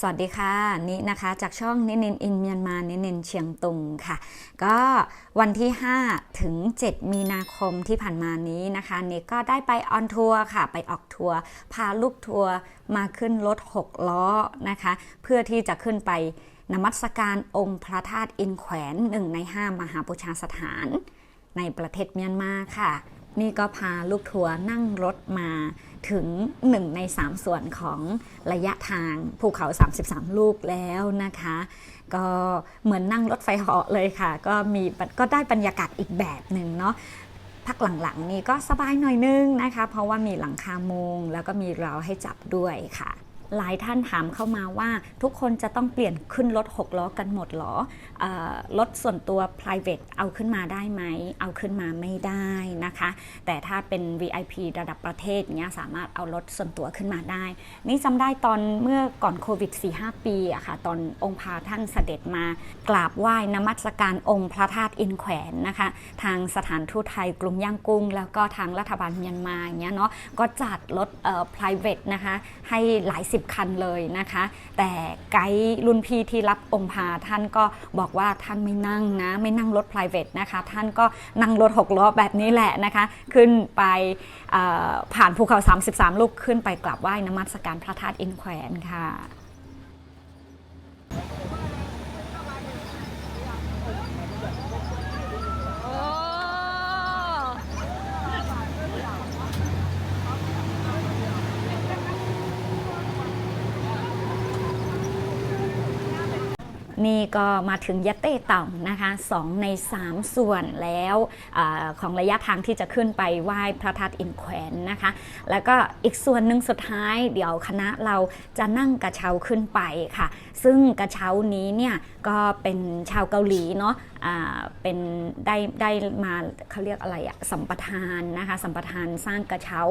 สวัสดีค่ะนี่นะคะจากช่องนินินอินเมียนมานินินเชียงตุงค่ะ ก็วันที่ 5 ถึง 7 มีนาคมที่ผ่านมานี้นะคะนี่ก็ได้ไปออนทัวร์ค่ะ ไปออกทัวร์พาลูกทัวร์มาขึ้นรถ 6 ล้อนะคะ เพื่อที่จะขึ้นไปนมัสการองค์พระธาตุอินแขวนหนึ่งใน5มหาบูชาสถานในประเทศเมียนมาค่ะ นี่ก็พาลูกทัวร์นั่งรถมาถึง 1 ใน 3 ส่วนของระยะทางภูเขา 33 ลูกแล้วนะคะ ก็เหมือนนั่งรถไฟเหาะเลยค่ะ ก็มีก็ได้บรรยากาศอีกแบบหนึ่งเนาะพักหลังๆนี้ก็สบายหน่อยนึงนะคะ เพราะว่ามีหลังคามุงแล้วก็มีราวให้จับด้วยค่ะ หลายท่านถามเข้ามาว่า ทุกคนจะต้องเปลี่ยนขึ้นรถ6ล้อกันหมดเหรออรถส่วนตัว private เอาขึ้นมาได้ไหม เอาขึ้นมาไม่ได้นะคะ แต่ถ้าเป็น VIP ระดับประเทศเนี้ยสามารถเอารถส่วนตัวขึ้นมาได้ นี่จำได้ตอนเมื่อก่อนโควิด 4-5 ปีอะค่ะ ตอนองค์พาท่านเสด็จมากราบไหว้นมัสการองค์พระธาตุอินแขวนนะคะ ทางสถานทูตไทยกรุงย่างกุ้ง แล้วก็ทางรัฐบาลเมียนมาอย่างเงี้ยเนาะก็จัดรถเอ่อ private นะคะให้หลายสิบคันเลยนะคะ แต่ไกด์รุ่นพี่ที่รับองค์พาท่านก็บอกว่าท่านไม่นั่งนะไม่นั่งรถ private นะคะท่านก็นั่งรถหกล้อแบบนี้แหละนะคะ ขึ้นไปผ่านภูเขา 33 ลูกขึ้นไปกลับไหว้นมัสการพระธาตุอินแขวนค่ะ โอ้ นี่ก็มาถึงยะเต้ต่านะคะสองใน 3 ส่วนแล้วอของระยะทางที่จะขึ้นไปไหว้พระธาตุอินแขวนนะคะ แล้วก็อีกส่วนหนึ่งสุดท้ายเดี๋ยวคณะเราจะนั่งกระเช้าขึ้นไปค่ะ ซึ่งกระเช้านี้เนี่ยก็เป็นชาวเกาหลีเนาะเป็นได้ได้มาเขาเรียกอะไรอะสัมปทานนะคะสัมปทานสร้างกระเช้า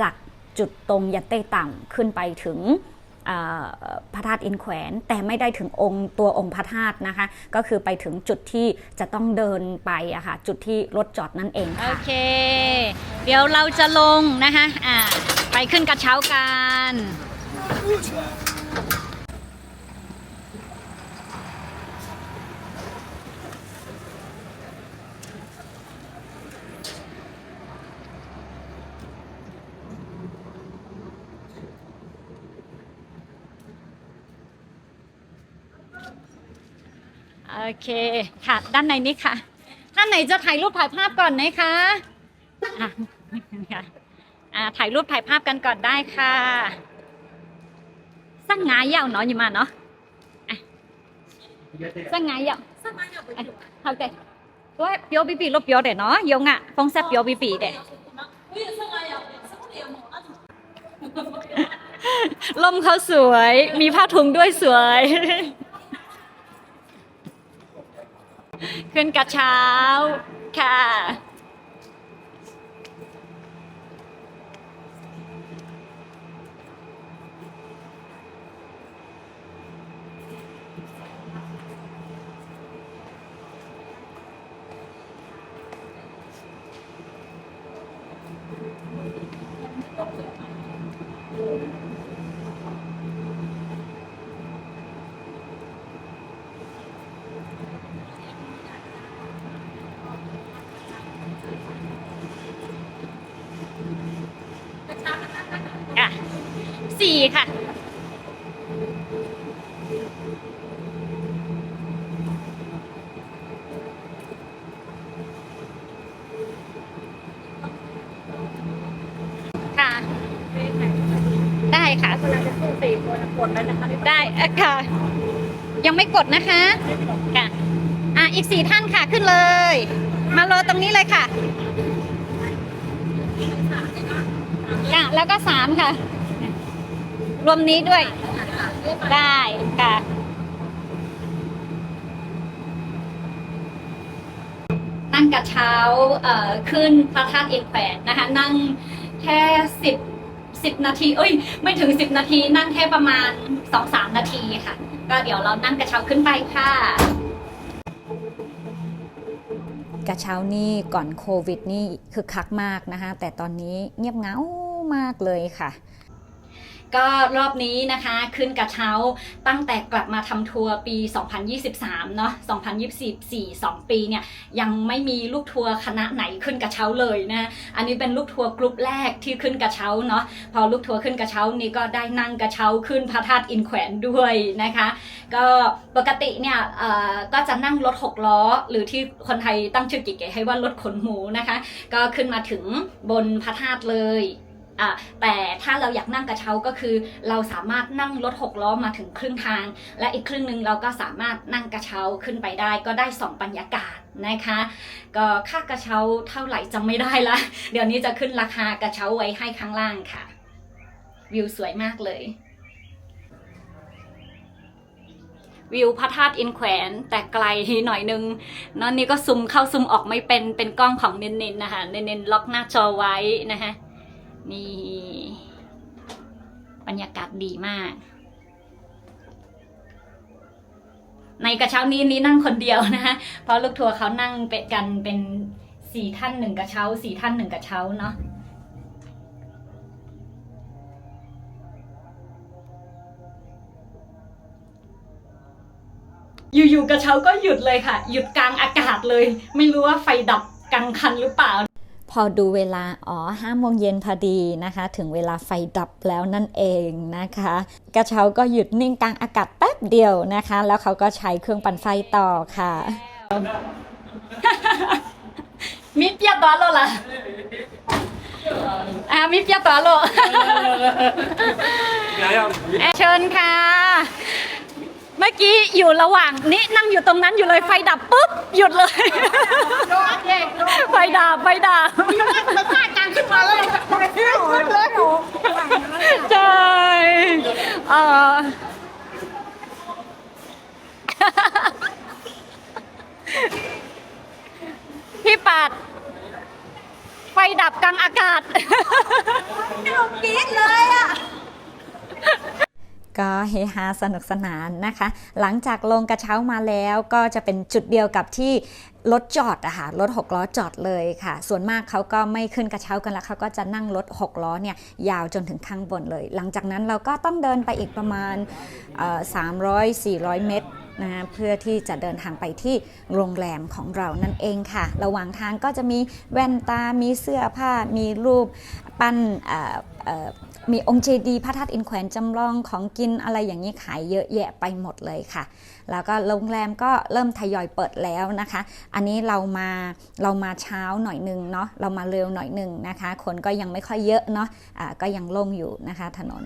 จากจุดตรงยะเต้ต่ำขึ้นไปถึง พระธาตุอินแขวน แต่ไม่ได้ถึงองค์ตัวองค์พระธาตุนะคะ ก็คือไปถึงจุดที่จะต้องเดินไปอะค่ะจุดที่รถจอดนั่นเองโอค่ะเค เดี๋ยวเราจะลงนะคะอ่าไปขึ้นกระเช้ากัน อเคค่ะ ด้านในนี้ค่ะท่านไหนจะถ่ายรูปถ่ายภาพก่อนไหมคะอะค่ะอ่าถ่ายรูปถ่ายภาพกันก่อนได้ค่ะสร้างงายยาวเนาะอยู่มาเนาะอะสร้างงายยาวอะเอาแต่ว่าเปียวบีบีลบเปียวเด็เนาะยงอะฟงแซบเปียวบีบีเด็ลมเขาสวย มีผ้าถุงด้วยสวย ขึ้นกระเช้าค่ะอะ สี่ค่ะ ค่ะ ได้ค่ะได้อะค่ะ ยังไม่กดนะคะค่ะอะ อีกสี่ท่านค่ะขึ้นเลย มารอตรงนี้เลยค่ะค่ะแล้วก็สามค่ะ รวมนี้ด้วย ได้ค่ะ นั่งกระเช้าเอ่อขึ้นพระธาตุเอินแขวนนะคะ นั่งแค่สิบสิบนาที เอ้ย ไม่ถึงสิบนาที นั่งแค่ประมาณสองสามนาทีค่ะ ก็เดี๋ยวเรานั่งกระเช้าขึ้นไปค่ะกระเช้านี่ก่อนโควิดนี่คือคักมากนะคะ แต่ตอนนี้เงียบเงามากเลยค่ะ ก็รอบนี้นะคะขึ้นกระเช้าตั้งแต่กลับมาทำทัวร์ปี 2023 เนาะ 2024 2 ปีเนี่ยยังไม่มีลูกทัวร์คณะไหนขึ้นกระเช้าเลยนะ อันนี้เป็นลูกทัวร์กลุ่มแรกที่ขึ้นกระเช้าเนาะ พอลูกทัวร์ขึ้นกระเช้านี่ก็ได้นั่งกระเช้าขึ้นพระธาตุอินแขวนด้วยนะคะ ก็ปกติเนี่ยก็จะนั่งรถหกล้อ หรือที่คนไทยตั้งชื่อกิเก๋ให้ว่ารถขนหมูนะคะ ก็ขึ้นมาถึงบนพระธาตุเลย อะแต่ถ้าเราอยากนั่งกระเช้าก็คือ เราสามารถนั่งรถหกล้อมาถึงครึ่งทาง และอีกครึ่งหนึ่งเราก็สามารถนั่งกระเช้าขึ้นไปได้ ก็ได้สองบรรยากาศนะคะ ก็ค่ากระเช้าเท่าไหร่จำไม่ได้ละเดี๋ยวนี้จะขึ้นราคากระเช้าไว้ให้ข้างล่างค่ะ วิวสวยมากเลยวิวพระธาตุอินแขวนแต่ไกลหน่อยนึงเนอะนี่ก็ซุมเข้าซุมออกไม่เป็นเป็นกล้องของเน้นๆนะคะเน้นๆล็อกหน้าจอไว้นะคะ นี่บรรยากาศดีมาก ในกระเช้านี้นี่นั่งคนเดียวนะคะเพราะลูกทัวร์เขานั่งเป็นกันเป็นสี่ท่านหนึ่งกระเช้าสี่ท่านหนึ่งกระเช้าเนาะอยู่ๆกระเช้าก็หยุดเลยค่ะ หยุดกลางอากาศเลย ไม่รู้ว่าไฟดับกลางคันหรือเปล่า อดูเวลา อ๋อห้าโมงเย็นพอดีนะคะ ถึงเวลาไฟดับแล้วนั่นเองนะคะ กระเช้าก็หยุดนิ่งกลางอากาศแป๊บเดียวนะคะ แล้วเขาก็ใช้เครื่องปั่นไฟต่อค่ะมิเปียตัวโลล่ะอ่ามิเปียตัวโลเชิญค่ะ เมื่อกี้อยู่ระหว่างนี้นั่งอยู่ตรงนั้นอยู่เลยไฟดับปุ๊บหยุดเลยไฟดับไฟดับ มันพลาดการขึ้นมาเลยมันขึ้นเลยหนู ใช่เออ พี่ปัด ไฟดับกลางอากาศ กรี๊ดเลยอะ ก็ เฮฮาสนุกสนานนะคะ หลังจากลงกระเช้ามาแล้วก็จะเป็นจุดเดียวกับที่รถจอดอะค่ะรถหกล้อจอดเลยค่ะ ส่วนมากเขาก็ไม่ขึ้นกระเช้ากันแล้วเขาก็จะนั่งรถหกล้อเนี่ยยาวจนถึงข้างบนเลย หลังจากนั้นเราก็ต้องเดินไปอีกประมาณสามร้อยสี่ร้อยเมตร นะเพื่อที่จะเดินทางไปที่โรงแรมของเรานั่นเองค่ะ ระหว่างทางก็จะมีแว่นตา มีเสื้อผ้า มีรูปปั้นมีองค์เจดีย์พระธาตุอินแขวนจำลองของกินอะไรอย่างนี้ขายเยอะแยะไปหมดเลยค่ะ แล้วก็โรงแรมก็เริ่มทยอยเปิดแล้วนะคะ อันนี้เรามาเรามาเช้าหน่อยหนึ่งเนาะเรามาเร็วหน่อยหนึ่งนะคะ คนก็ยังไม่ค่อยเยอะเนาะะก็ยังโล่งอยู่นะคะถนน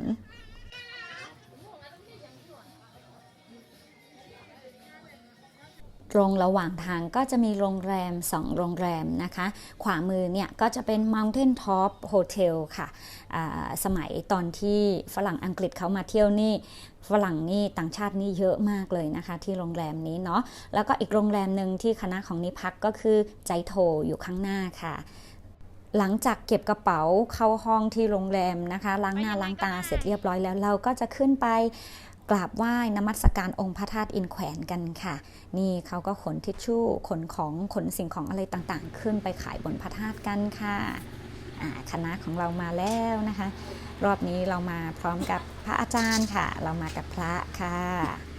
ตรงระหว่างทางก็จะมีโรงแรม 2 โรงแรมนะคะ ขวามือเนี่ยก็จะเป็น Mountain Top Hotel ค่ะ สมัยตอนที่ฝรั่งอังกฤษเขามาเที่ยวนี่ ฝรั่งนี่ต่างชาตินี่เยอะมากเลยนะคะ ที่โรงแรมนี้เนาะ แล้วก็อีกโรงแรมหนึ่งที่คณะของนิพักก็คือใจโทอยู่ข้างหน้าค่ะหลังจากเก็บกระเป๋าเข้าห้องที่โรงแรมนะคะ ล้างหน้าล้างตาเสร็จเรียบร้อยแล้วเราก็จะขึ้นไป กราบไหว้นมัสการองค์พระธาตุอินแขวนกันค่ะ นี่เขาก็ขนทิชชู่ขนของขนสิ่งของอะไรต่างๆ ขึ้นไปขายบนพระธาตุกันค่ะคณะของเรามาแล้วนะคะ รอบนี้เรามาพร้อมกับพระอาจารย์ค่ะ เรามากับพระค่ะ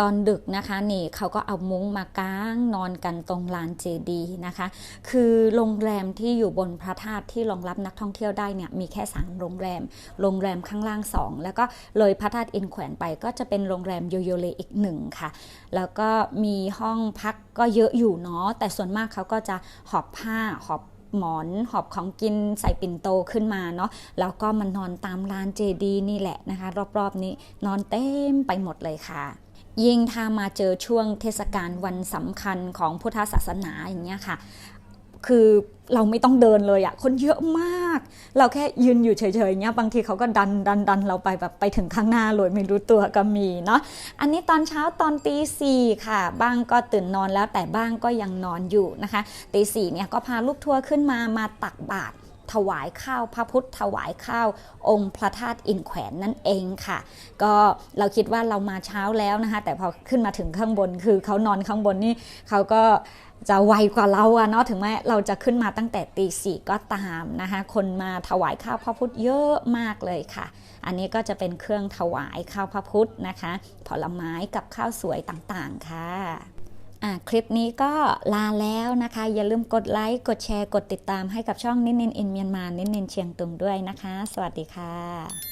ตอนดึกนะคะนี่เขาก็เอามุ้งมากางนอนกันตรงลานเจดีนะคะ คือโรงแรมที่อยู่บนพระธาตุที่รองรับนักท่องเที่ยวได้เนี่ยมีแค่สามโรงแรม โรงแรมข้างล่างสองแล้วก็เลยพระธาตุอินแขวนไปก็จะเป็นโรงแรมโยโยเลอีกหนึ่งค่ะ แล้วก็มีห้องพักก็เยอะอยู่เนาะแต่ส่วนมากเขาก็จะหอบผ้าหอบหมอนหอบของกินใส่ปิ่นโตขึ้นมาเนาะแล้วก็มานนอนตามลานเจดีนี่แหละนะคะ รอบๆนี้นอนเต็มไปหมดเลยค่ะ ยิ่งถ้ามาเจอช่วงเทศกาลวันสำคัญของพุทธศาสนาอย่างเงี้ยค่ะ คือเราไม่ต้องเดินเลยอะคนเยอะมาก เราแค่ยืนอยู่เฉยๆเงี้ยบางทีเขาก็ดันดันดันเราไปแบบไปถึงข้างหน้าเลยไม่รู้ตัวก็มีเนาะอันนี้ตอนเช้าตอนตีสี่ค่ะ บ้างก็ตื่นนอนแล้วแต่บ้างก็ยังนอนอยู่นะคะตีสี่เนี่ยก็พาลูกทัวร์ขึ้นมามาตักบาตร ถวายข้าวพระพุทธถวายข้าวองค์พระธาตุอินแขวนนั่นเองค่ะ ก็เราคิดว่าเรามาเช้าแล้วนะคะ แต่พอขึ้นมาถึงข้างบนคือเขานอนข้างบนนี่เขาก็จะไวกว่าเราอะเนาะถึงแม้เราจะขึ้นมาตั้งแต่ตีสี่ก็ตามนะคะ คนมาถวายข้าวพระพุทธเยอะมากเลยค่ะ อันนี้ก็จะเป็นเครื่องถวายข้าวพระพุทธนะคะ ผลไม้กับข้าวสวยต่างๆค่ะอะ คลิปนี้ก็ลาแล้วนะคะ อย่าลืมกดไลค์กดแชร์กดติดตามให้กับช่องนินนินอินเมียนมานินนินเชียงตุงด้วยนะคะ สวัสดีค่ะ